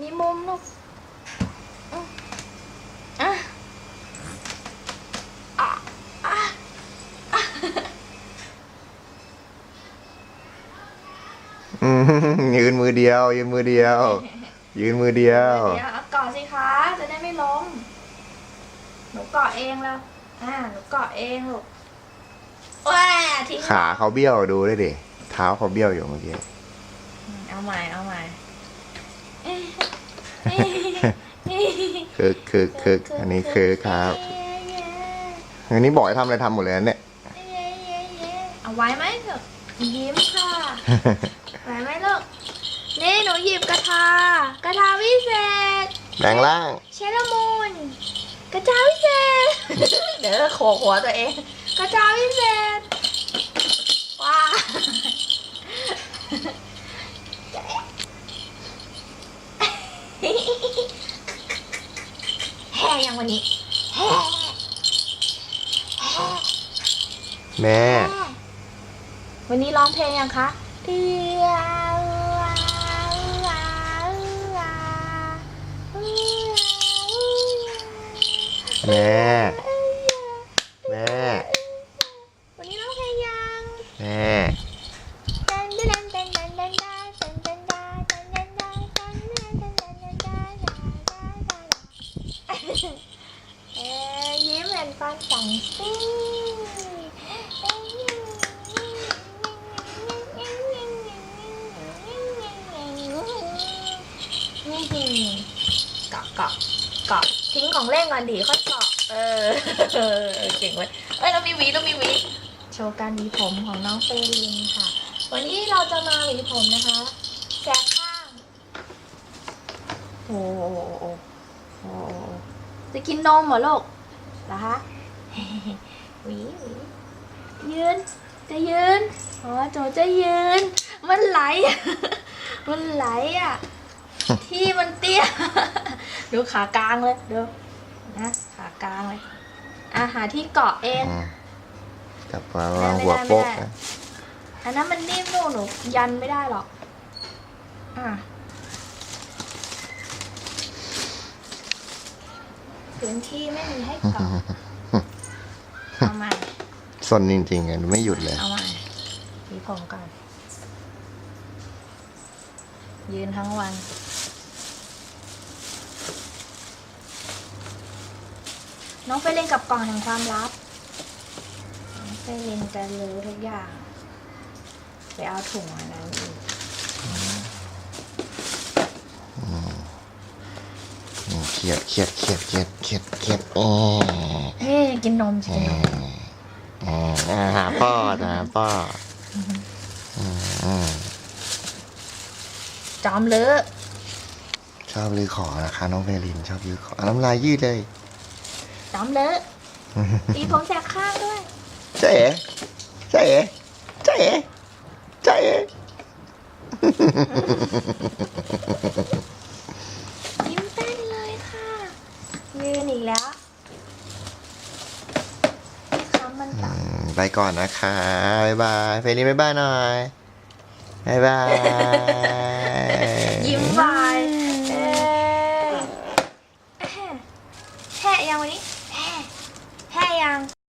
มีมุมลูกอืมอะอะอะอะอืมยืนมือเดียว ยืนมือเดียว ยืนมือเดียวเดี๋ยวเอาเกาะสิคะ จะได้ไม่ล้มหนูเกาะเองแล้วอ่าหนูเกาะเองลูกว้าทิ้งขาเขาเบี้ยวดูด้วยดิเท้าเขาเบี้ยวอยู่เมื่อกี้เอาใหม่เอาใหม่ คึกคึกคึกอันนี้คึกครับอันนี้บอกให้ทำอะไรทำหมดเลยนะเนี่ย เอาไว้ไหมเถอะยิ้มค่ะไหวไหมลูกนี่หนูหยิบกระทากระทาวิเศษแบ่งล่างเชลมูนกระทาวิเศษ เดี๋ยวโขกหัวตัวเอง กระทาวิเศษ ว้า แห่ยังวันนี้แห่แห่แม่ วันนี้ร้องเพลงยังคะเดียวว้าวว้าวว้าวแม่แม่ วันนี้ร้องเพลงยัง แม่ เอ้ย ยิ้มเป็นฟันสังซิเกาะเกาะเกาะทิ้งของเล่นก่อนดิค่อยเกาะเออเก่งเว้ยเอ้ยเรามีหวีเรามีหวีโชว์การหวีผมของน้องเฟรลินค่ะ วันนี้เราจะมาหวีผมนะคะแสกข้างโอ้โหโอ้โหโอ้โหจะกินนมเหรอลูก เหรอคะหวีหวียืน จะยืน อ๋อโจจะยืน มันไหล มันไหลอะ ที่มันเตี้ย ดูขากลางเลยดูนะขากลางเลย อาหาที่เกาะเองอืมจับวางหัวโป๊กนะอันนั้นมันนิ่มลูกหนูยันไม่ได้หรอก อะ พื้นที่ไม่มีให้เกาะเอาใหม่สนจริงๆอะไม่หยุดเลย เอาใหม่หวีผมก่อนยืนทั้งวัน น้องไปเล่นกับกล่องแห่งความลับ น้องไปเล่นจะรู้ทุกอย่าง ไปเอาถุงอันนั้นอีก อืม เครียดเครียดเครียดเครียดเครียดเครียดเออเฮ้ยกินนมสิเอกินนมอเอออ่าหาพ่อนะพ่ออืมอืมจอมเลอะชอบลือขอนะคะน้องเฟรินชอบลือขอเอาน้ำลายยืดเลย จอมเลอะตีผมแสกข้างด้วยเจ๊เจ๊เจ๊เจ๊ ยิ้มเต้นเลยค่ะ ยืนอีกแล้วคำ มันอืตัดมไปก่อนนะคะบ๊ายบายเฟรินบ๊ายบายหน่อยบ๊ายบาย ยิ้มหวา